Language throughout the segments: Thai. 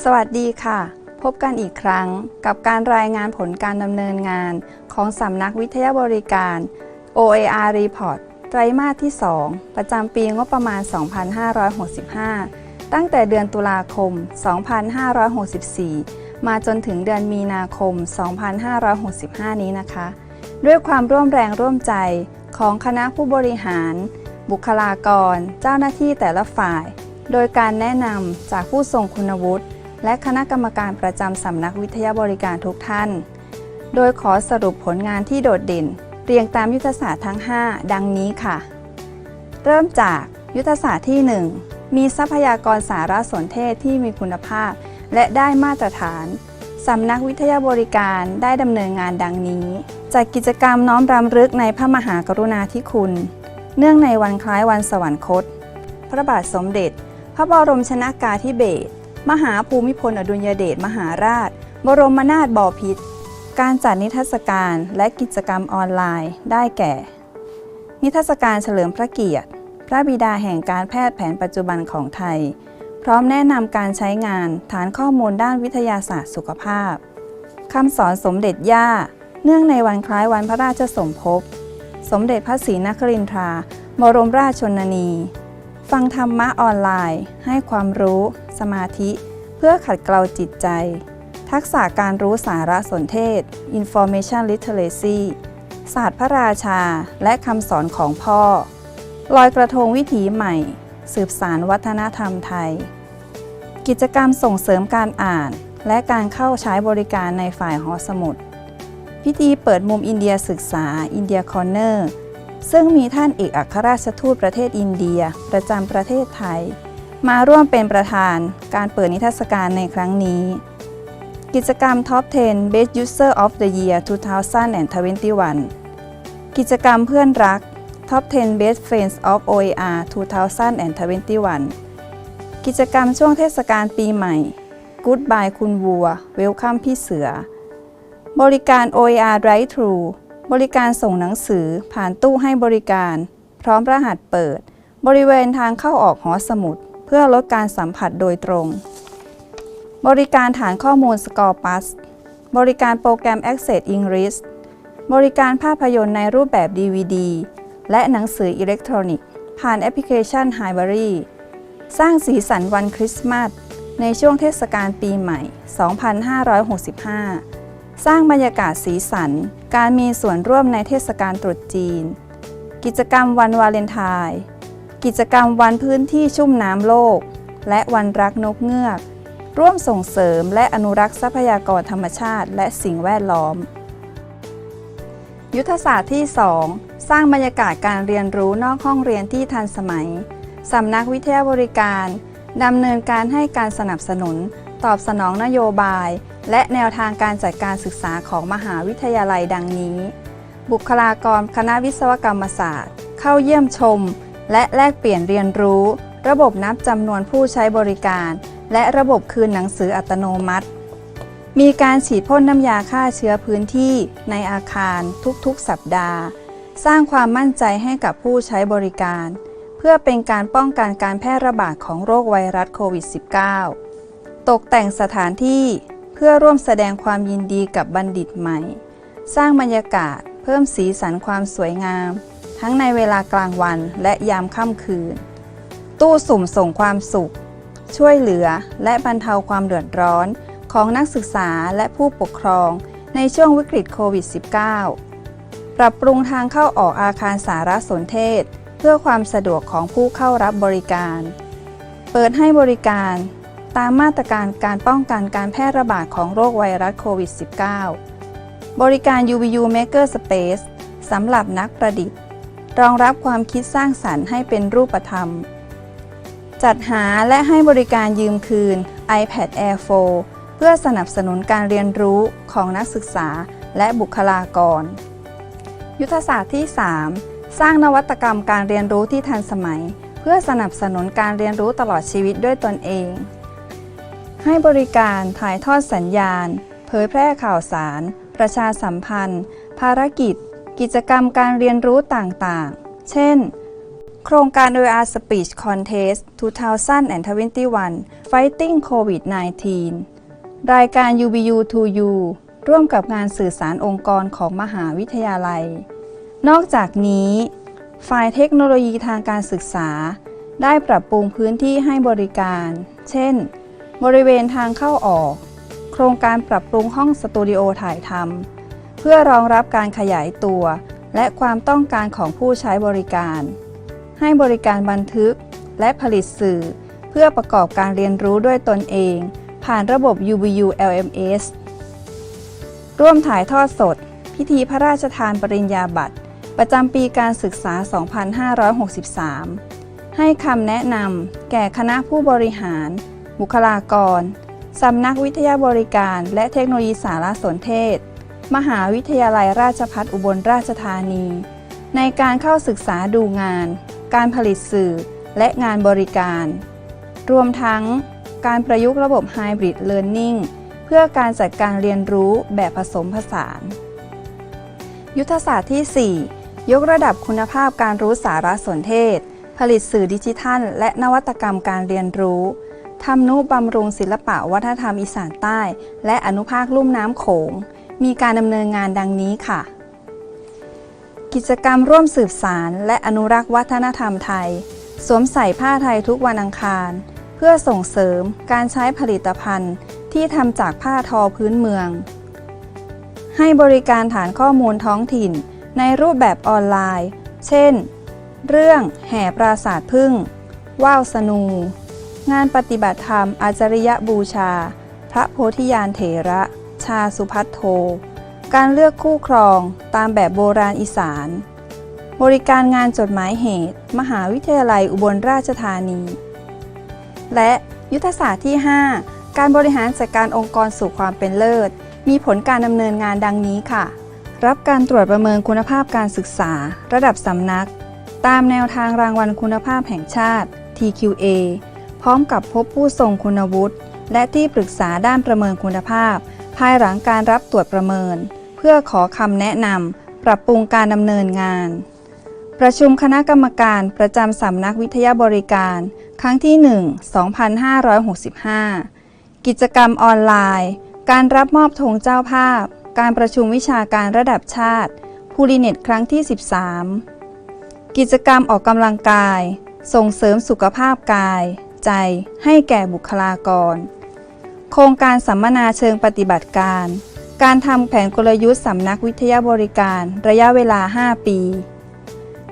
สวัสดีค่ะ พบกันอีกครั้งกับการรายงานผลการดำเนินงานของสำนักวิทยาบริการ OAR Report ไตรมาสที่ 2 ประจำปีงบประมาณ 2565 ตั้งแต่เดือนตุลาคม 2564 มาจนถึงเดือนมีนาคม 2565 นี้นะคะ ด้วยความร่วมแรงร่วมใจของคณะผู้บริหาร บุคลากร เจ้าหน้าที่แต่ละฝ่าย โดยการแนะนำจากผู้ทรงคุณวุฒิ และคณะกรรมการประจำสำนักวิทยาบริการทุกท่าน โดยขอสรุปผลงานที่โดดเด่น เรียงตามยุทธศาสตร์ทั้ง 5 ดังนี้ค่ะ เริ่มจากยุทธศาสตร์ที่ 1 มีทรัพยากรสารสนเทศที่มีคุณภาพ และได้มาตรฐานสำนักวิทยาบริการได้ดำเนินงานดังนี้จัดกกิจกรรมน้อมรำลึกในพระมหากรุณาธิคุณ เนื่องในวันคล้ายวันสวรรคต พระบาทสมเด็จ พระบรมชนากาธิเบศร มหาภูมิพลอดุลยเดชมหาราช บรมนาถบพิตรการจัดนิทรรศการและกิจกรรมออนไลน์ได้แก่ นิทรรศการเฉลิมพระเกียรติ พระบิดาแห่งการแพทย์แผนปัจจุบันของไทย พร้อมแนะนำการใช้งานฐานข้อมูลด้านวิทยาศาสตร์สุขภาพคำสอนสมเด็จย่า เนื่องในวันคล้ายวันพระราชสมภพ สมเด็จพระศรีนครินทรา บรมราชชนนี ฟังธรรมะออนไลน์ ให้ความรู้ สมาธิ เพื่อขัดเกลาจิตใจ ทักษะการรู้สารสนเทศ Information Literacy ศาสตร์พระราชาและคำสอนของพ่อ ลอยกระทงวิถีใหม่ สืบสารวัฒนธรรมไทย กิจกรรมส่งเสริมการอ่าน และการเข้าใช้บริการในฝ่ายหอสมุด พิธีเปิดมุมอินเดียศึกษาอินเดียคอร์เนอร์ ซึ่งมีท่านเอกอัครราชทูตประเทศอินเดีย ประจำประเทศไทย มาร่วมเป็นประธานการเปิดนิทรรศการในครั้งนี้ กิจกรรม Top 10 Best User of the Year 2021 กิจกรรมเพื่อนรัก Top 10 Best Friends of OER 2021 กิจกรรมช่วงเทศกาลปีใหม่ Goodbye คุณวัว Welcome พี่เสือ บริการ OER Drive Thru บริการส่งหนังสือผ่านตู้ให้บริการ พร้อมรหัสเปิด บริเวณทางเข้าออกหอสมุด เพื่อลดการสัมผัสโดยตรง บริการฐานข้อมูล Scorpus บริการโปรแกรม Access English บริการภาพยนตร์ในรูปแบบ DVD และหนังสืออิเล็กทรอนิกส์ ผ่านแอปพลิเคชัน h i b r y สร้างสีสันวันคริสต์มาสในช่วงเทศกาลปีใหม่ 2565 สร้างบรรยากาศสีสัน การมีส่วนร่วมในเทศกาลตรุษจีน กิจกรรมวันวาเลนไทน์กิจกรรมวันพื้นที่ชุ่มน้ำโลก และวันรักนกเงือก ร่วมส่งเสริมและอนุรักษ์ทรัพยากรธรรมชาติ และสิ่งแวดล้อม ยุทธศาสตร์ที่ 2 สร้างบรรยากาศการเรียนรู้นอกห้องเรียนที่ทันสมัยสำนักวิทยาบริการดำเนินการให้การสนับสนุน ตอบสนองนโยบาย และแนวทางการจัดการศึกษาของมหาวิทยาลัยดังนี้ บุคลากรคณะวิศวกรรมศาสตร์ เข้าเยี่ยมชม และแลกเปลี่ยนเรียนรู้ ระบบนับจำนวนผู้ใช้บริการ และระบบคืนหนังสืออัตโนมัติ มีการฉีดพ่นน้ำยาฆ่าเชื้อพื้นที่ในอาคารทุกๆ สัปดาห์ สร้างความมั่นใจให้กับผู้ใช้บริการ เพื่อเป็นการป้องกันการแพร่ระบาดของโรคไวรัสโควิด -19 ตกแต่งสถานที่ พื่อร่วมแสดงความยินดีกับบัณฑิตใหม่ สร้างบรรยากาศ เพิ่มสีสันความสวยงาม ทั้งในเวลากลางวันและยามค่ำคืน ตู้สุ่มส่งความสุข ช่วยเหลือและบรรเทาความเดือดร้อนของนักศึกษาและผู้ปกครองในช่วงวิกฤตโควิด -19 ปรับปรุงทางเข้าออกอาคารสารสนเทศ เพื่อความสะดวกของผู้เข้ารับบริการ เปิดให้บริการ ตามมาตรการการป้องกันการแพร่ระบาดของโรคไวรัสโควิด -19 บริการ UVU Maker Space สำหรับนักประดิษฐ์ รองรับความคิดสร้างสรรค์ให้เป็นรูปธรรม จัดหาและให้บริการยืมคืน iPad Air 4 เพื่อสนับสนุนการเรียนรู้ของนักศึกษาและบุคลากร ยุทธศาสตร์ที่ 3 สร้างนวัตกรรมการเรียนรู้ที่ทันสมัย เพื่อสนับสนุนการเรียนรู้ตลอดชีวิตด้วยตนเอง ให้บริการถ่ายทอดสัญญาณ เผยแพร่ข่าวสาร ประชาสัมพันธ์ ภารกิจ กิจกรรมการเรียนรู้ต่างๆ เช่น โครงการ OER Speech Contest 2021 Fighting COVID-19 รายการ UBU to You ร่วมกับงานสื่อสารองค์กรของมหาวิทยาลัย นอกจากนี้ ฝ่ายเทคโนโลยีทางการศึกษา ได้ปรับปรุงพื้นที่ให้บริการ เช่น บริเวณทางเข้าออก โครงการปรับปรุงห้องสตูดิโอถ่ายทำเพื่อรองรับการขยายตัว และความต้องการของผู้ใช้บริการ ให้บริการบันทึกและผลิตสื่อ เพื่อประกอบการเรียนรู้ด้วยตนเอง ผ่านระบบ UBU LMS ร่วมถ่ายทอดสด พิธีพระราชทานปริญญาบัตร ประจำปีการศึกษา 2563 ให้คำแนะนำแก่คณะผู้บริหาร บุคลากร สำนักวิทยาบริการ และเทคโนโลยีสารสนเทศ มหาวิทยาลัยราชภัฏอุบลราชธานี ในการเข้าศึกษาดูงาน การผลิตสื่อ และงานบริการ รวมทั้งการประยุกต์ระบบ Hybrid Learning เพื่อการจัดการเรียนรู้แบบผสมผสาน ยุทธศาสตร์ที่ 4 ยกระดับคุณภาพการรู้สารสนเทศ ผลิตสื่อดิจิทัล และนวัตกรรมการเรียนรู้ ทำนุบำรุงศิลปะวัฒนธรรมอีสานใต้ และอนุภาคลุ่มน้ำโขง มีการดำเนินงานดังนี้ค่ะ กิจกรรมร่วมสืบสาร และอนุรักษ์วัฒนธรรมไทย สวมใส่ผ้าไทยทุกวันอังคาร เพื่อส่งเสริมการใช้ผลิตภัณฑ์ที่ทำจากผ้าทอพื้นเมือง ให้บริการฐานข้อมูลท้องถิ่น ในรูปแบบออนไลน์ เช่น เรื่องแห่ปราสาทพึ่ง ว่าวสนู งานปฏิบัติธรรมอาจริยบูชา พระโพธิญาณเถระ ชาสุพัทโท การเลือกคู่ครองตามแบบโบราณอีสาน บริการงานจดหมายเหตุ มหาวิทยาลัยอุบลราชธานี และยุทธศาสตร์ที่ 5 การบริหารจัดการองค์กรสู่ความเป็นเลิศ มีผลการดำเนินงานดังนี้ค่ะ รับการตรวจประเมินคุณภาพการศึกษา ระดับสำนัก ตามแนวทางรางวัลคุณภาพแห่งชาติ TQA พร้อมกับพบผู้ทรงคุณวุฒิและที่ปรึกษาด้านประเมินคุณภาพ ภายหลังการรับตรวจประเมิน เพื่อขอคำแนะนำปรับปรุงการดำเนินงาน ประชุมคณะกรรมการประจำสำนักวิทยาบริการ ครั้งที่ 1 2565 กิจกรรมออนไลน์ การรับมอบธงเจ้าภาพ การประชุมวิชาการระดับชาติพูลิเน็ตครั้งที่ 13 กิจกรรมออกกำลังกาย ส่งเสริมสุขภาพกาย ใจให้แก่บุคลากร โครงการสัมมนาเชิงปฏิบัติการ การทำแผนกลยุทธ์สำนักวิทยาบริการระยะเวลา 5 ปี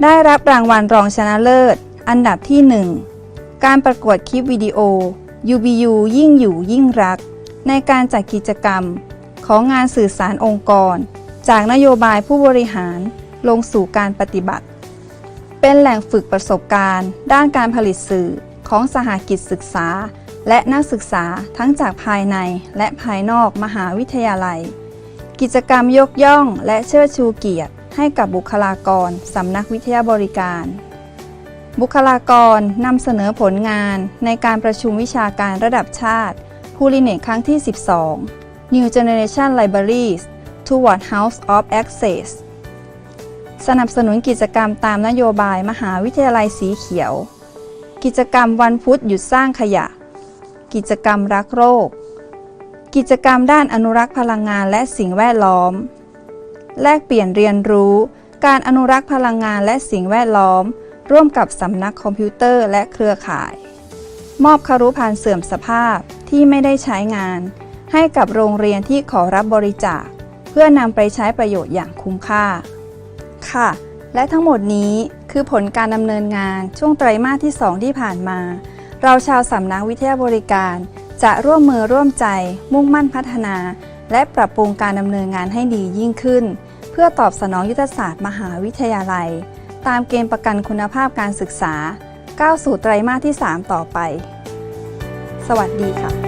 ได้รับรางวัลรองชนะเลิศ อันดับที่ 1 การประกวดคลิปวิดีโอ UBU ยิ่งอยู่ยิ่งรัก ในการจัดกิจกรรม ของงานสื่อสารองค์กร จากนโยบายผู้บริหารลงสู่การปฏิบัติ เป็นแหล่งฝึกประสบการณ์ ด้านการผลิตสื่อ ของสหกิจศึกษา และนักศึกษาทั้งจากภายในและภายนอกมหาวิทยาลัย กิจกรรมยกย่องและเชิดชูเกียรติ ให้กับบุคลากรสำนักวิทยาบริการ บุคลากรนำเสนอผลงานในการประชุมวิชาการระดับชาติพูลิเนตครั้งที่ 12 New Generation Libraries Toward House of Access สนับสนุนกิจกรรมตามนโยบายมหาวิทยาลัยสีเขียว กิจกรรมวันพุธหยุดสร้างขยะ กิจกรรมรักโรค กิจกรรมด้านอนุรักษ์พลังงานและสิ่งแวดล้อม แลกเปลี่ยนเรียนรู้ การอนุรักษ์พลังงานและสิ่งแวดล้อม ร่วมกับสำนักคอมพิวเตอร์และเครือข่าย มอบคารุภัณฑ์เสื่อมสภาพที่ไม่ได้ใช้งาน ให้กับโรงเรียนที่ขอรับบริจาค เพื่อนำไปใช้ประโยชน์อย่างคุ้มค่า ค่ะ และทั้งหมดนี้ คือผลการดำเนินงานช่วงไตรมาสที่ 2 ที่ผ่านมา เราชาวสำนักวิทยาบริการ จะร่วมมือร่วมใจ มุ่งมั่นพัฒนา และปรับปรุงการดำเนินงานให้ดียิ่งขึ้น เพื่อตอบสนองยุทธศาสตร์มหาวิทยาลัย ตามเกณฑ์ประกันคุณภาพการศึกษาก้าวสู่ไตรมาสที่ 3 ต่อไป สวัสดีค่ะ